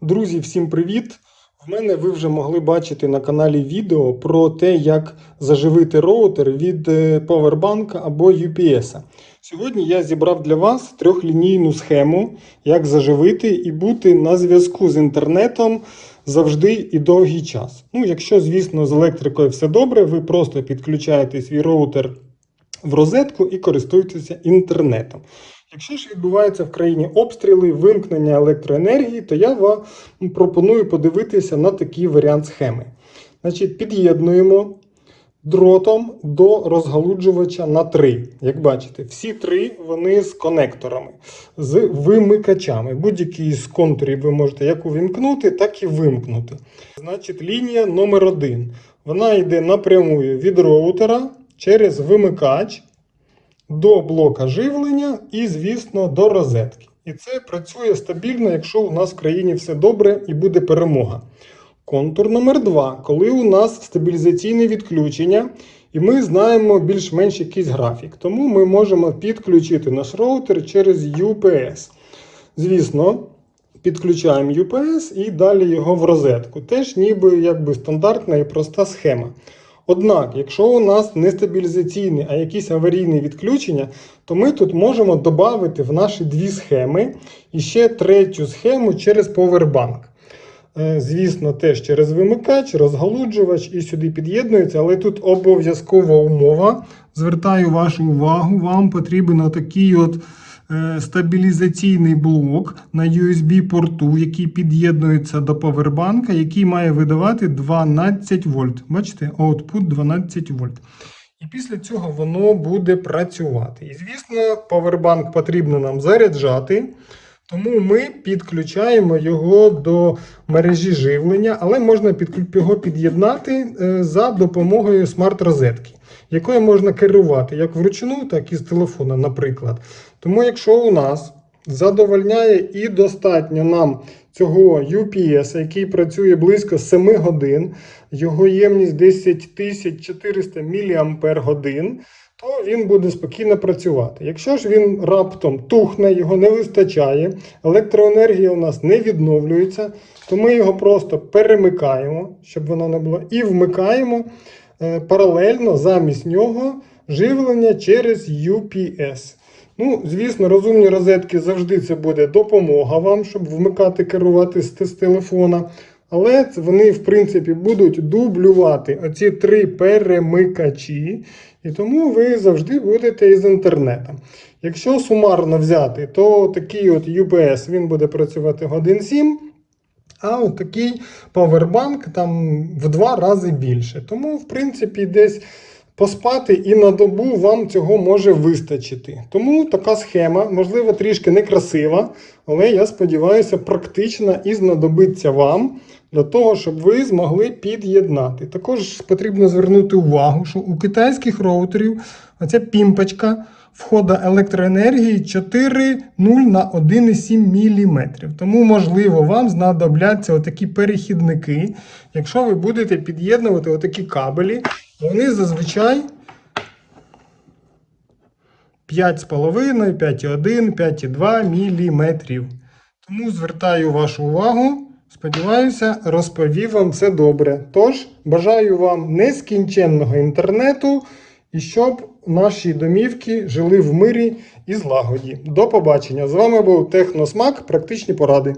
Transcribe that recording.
Друзі, всім привіт! В мене ви вже могли бачити на каналі відео про те, як заживити роутер від е, Powerbank або UPS. Сьогодні я зібрав для вас трьохлінійну схему, як заживити і бути на зв'язку з інтернетом завжди і довгий час. Ну, якщо, звісно, з електрикою все добре, ви просто підключаєте свій роутер в розетку і користуєтеся інтернетом. Якщо ж відбуваються в країні обстріли, вимкнення електроенергії, то я вам пропоную подивитися на такий варіант схеми. Значить, під'єднуємо дротом до розгалуджувача на 3. Як бачите, всі три вони з конекторами, з вимикачами. Будь-який з контурів ви можете як увімкнути, так і вимкнути. Значить, лінія номер 1 Вона йде напряму від роутера через вимикач до блока живлення і, звісно, до розетки. І це працює стабільно, якщо у нас в країні все добре і буде перемога. Контур номер 2 коли у нас стабілізаційне відключення, і ми знаємо більш-менш якийсь графік. Тому ми можемо підключити наш роутер через UPS. Звісно, підключаємо UPS і далі його в розетку. Теж ніби якби стандартна і проста схема. Однак, якщо у нас не стабілізаційне, а якісь аварійні відключення, то ми тут можемо додати в наші дві схеми і ще третю схему через Powerbank. Е, Звісно, теж через вимикач, розгалуджувач і сюди під'єднується, але тут обов'язкова умова. Звертаю вашу увагу, вам потрібен отакий от стабілізаційний блок на USB-порту, який під'єднується до повербанка, який має видавати 12 вольт. Бачите, output 12 вольт. І після цього воно буде працювати. І, звісно, повербанк потрібно нам заряджати. Тому ми підключаємо його до мережі живлення, але можна його під'єднати е, за допомогою смарт-розетки, якою можна керувати як вручну, так і з телефона, наприклад. Тому, якщо у нас задовольняє і достатньо нам цього UPS, який працює близько 7 годин, його ємність 10400 мАч, то він буде спокійно працювати. Якщо ж він раптом тухне, його не вистачає, електроенергія у нас не відновлюється, то ми його просто перемикаємо, щоб воно не було, і вмикаємо паралельно замість нього живлення через UPS. Ну, звісно, розумні розетки завжди це буде допомога вам, щоб вмикати, керувати з, з телефона. Але вони, в принципі, будуть дублювати оці три перемикачі, і тому ви завжди будете із інтернетом. Якщо сумарно взяти, то такий от UPS він буде працювати годин 7, а от такий Powerbank там в два рази більше. Тому, в принципі, десь поспати і на добу вам цього може вистачити. Тому така схема, можливо, трішки некрасива, але я сподіваюся, практична і знадобиться вам для того, щоб ви змогли під'єднати. Також потрібно звернути увагу, що у китайських роутерів оця пімпочка входа електроенергії 4,0 на 1,7 мм. Тому, можливо, вам знадобляться отакі перехідники, якщо ви будете під'єднувати отакі кабелі. Вони зазвичай 5,5, 5,1, 5,2 мм. Тому звертаю вашу увагу. Сподіваюся, розповів вам все добре. Тож, бажаю вам нескінченного інтернету і щоб наші домівки жили в мирі і злагоді. До побачення! З вами був Техносмак. Практичні поради.